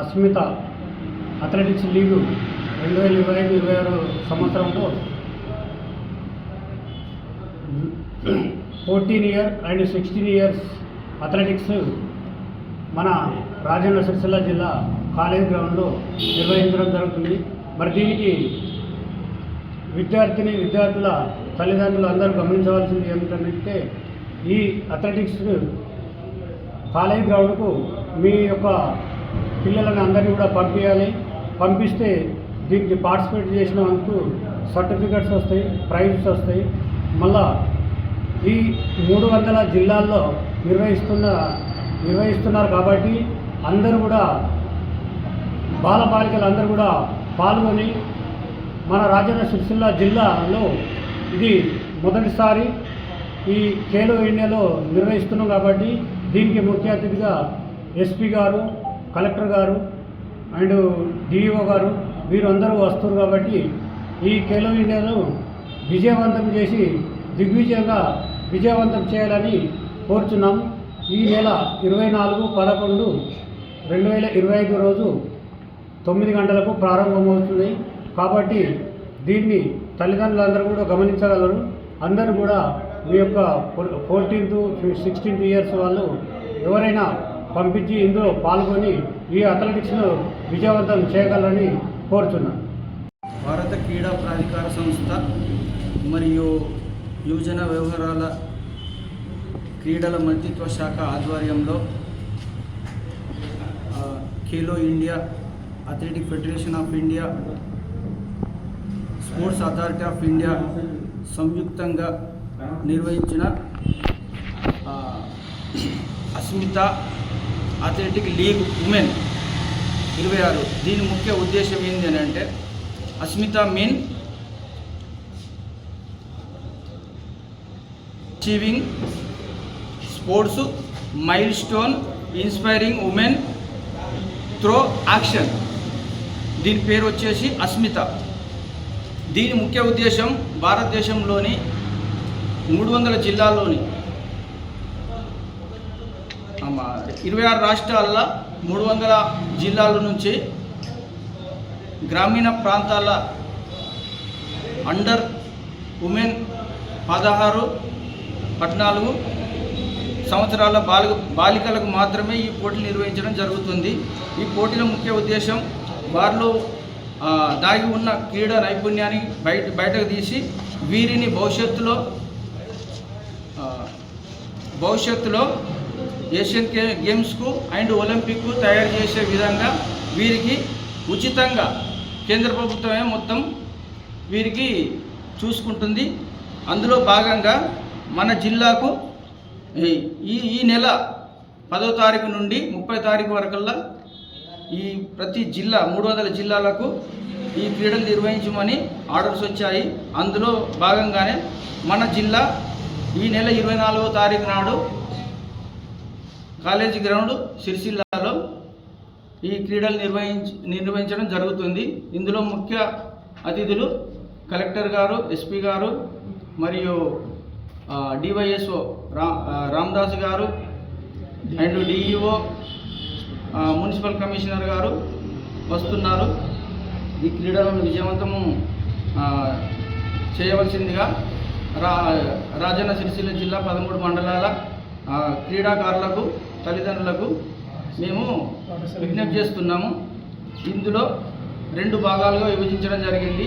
Asmita athletics లీగు రెండు వేల ఇరవై ఐదు ఇరవై ఆరు సంవత్సరంలో fourteen year and sixteen years athletics మన రాజన్న సిరిసిల్ల జిల్లా కాలేజ్ గ్రౌండ్లో నిర్వహించడం జరుగుతుంది. మరి దీనికి విద్యార్థిని విద్యార్థుల తల్లిదండ్రులు అందరూ గమనించవలసింది ఏమిటంటే ఈ అథ్లెటిక్స్ కాలేజ్ గ్రౌండ్కు మీ యొక్క పిల్లలను అందరినీ కూడా పంపించాలి. పంపిస్తే దీనికి పార్టిసిపేట్ చేసినందుకు సర్టిఫికెట్స్ వస్తాయి ప్రైజెస్ వస్తాయి. మళ్ళా ఈ మూడు వందల జిల్లాల్లో నిర్వహిస్తున్న నిర్వహిస్తున్నారు కాబట్టి అందరూ కూడా బాలబాలికలు అందరూ కూడా పాల్గొని మన రాజన్న సిరిసిల్ల జిల్లాలో ఇది మొదటిసారి ఈ ఖేలో ఇండియాలో నిర్వహిస్తున్నాం కాబట్టి దీనికి ముఖ్య అతిథిగా ఎస్పీ గారు కలెక్టర్ గారు అండ్ డిఈఓ గారు వీరందరూ వస్తారు కాబట్టి ఈ ఖేలో ఇండియాను విజయవంతం చేసి దిగ్విజయంగా విజయవంతం చేయాలని కోరుచున్నాం. ఈ నెల ఇరవై నాలుగు పదకొండు రెండు వేల ఇరవై ఐదు రోజు తొమ్మిది గంటలకు ప్రారంభమవుతుంది. కాబట్టి దీన్ని తల్లిదండ్రులందరూ కూడా గమనించగలరు. అందరూ కూడా మీ యొక్క ఫోర్టీన్త్ సిక్స్టీన్త్ ఇయర్స్ వాళ్ళు ఎవరైనా పంపించి ఇందులో పాల్గొని ఈ అథ్లెటిక్స్ను విజయవంతం చేయగలని కోరుతున్నాను భారత క్రీడా ప్రాధికార సంస్థ మరియు యువజన వ్యవహారాల క్రీడల మంత్రిత్వ శాఖ ఆధ్వర్యంలో Khelo India athletic federation of India sports authority of India సంయుక్తంగా నిర్వహించిన అస్మిత అథ్లెటిక్ లీగ్ ఉమెన్. ఇరవై ఆరు. దీని ముఖ్య ఉద్దేశం ఏంటి అని అంటే Asmita mean achieving sports milestone inspiring women through action. దీని పేరు వచ్చేసి అస్మిత. దీని ముఖ్య ఉద్దేశం భారతదేశంలోని మూడు వందల జిల్లాల్లోని ఇరవై ఆరు రాష్ట్రాల్లో మూడు వందల జిల్లాల నుంచి గ్రామీణ ప్రాంతాల అండర్ ఉమెన్ పదహారు పద్నాలుగు సంవత్సరాల బాలిక బాలికలకు మాత్రమే ఈ పోటీలు నిర్వహించడం జరుగుతుంది. ఈ పోటీల ముఖ్య ఉద్దేశం వారిలో దాగి ఉన్న క్రీడా నైపుణ్యాన్ని బయట బయటకు తీసి వీరిని భవిష్యత్తులో భవిష్యత్తులో ఏషియన్ గేమ్స్కు అండ్ ఒలింపిక్కు తయారు చేసే విధంగా వీరికి ఉచితంగా కేంద్ర ప్రభుత్వమే మొత్తం వీరికి చూసుకుంటుంది. అందులో భాగంగా మన జిల్లాకు ఈ- ఈ ఈ నెల పదో తారీఖు నుండి ముప్పై తారీఖు వరకల్లా ఈ ప్రతి జిల్లా మూడు వందల జిల్లాలకు ఈ క్రీడలు నిర్వహించమని ఆర్డర్స్ వచ్చాయి. అందులో భాగంగానే మన జిల్లా ఈ నెల ఇరవై నాలుగో తారీఖు నాడు కాలేజీ గ్రౌండ్ సిరిసిల్లాలో ఈ క్రీడలు నిర్వహించ నిర్వహించడం జరుగుతుంది. ఇందులో ముఖ్య అతిథులు కలెక్టర్ గారు ఎస్పీ గారు మరియు డివైఎస్ఓ రా ఆ, గారు అండ్ డిఈఓ మున్సిపల్ కమిషనర్ గారు వస్తున్నారు. ఈ క్రీడలను విజయవంతము చేయవలసిందిగా రా రాజన్న సిరిసిల్ల జిల్లా పదమూడు మండలాల క్రీడాకారులకు తల్లిదండ్రులకు మేము విజ్ఞప్తి చేస్తున్నాము. ఇందులో రెండు భాగాలుగా విభజించడం జరిగింది.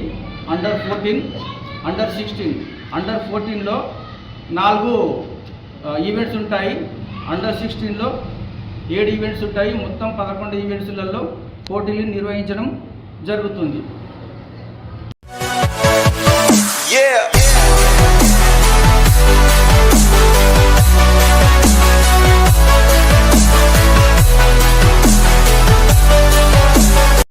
Under fourteen under sixteen under ఫోర్టీన్లో నాలుగు ఈవెంట్స్ ఉంటాయి. అండర్ సిక్స్టీన్లో ఏడు ఈవెంట్స్ ఉంటాయి. మొత్తం పదకొండు ఈవెంట్స్లలో పోటీలు నిర్వహించడం జరుగుతుంది.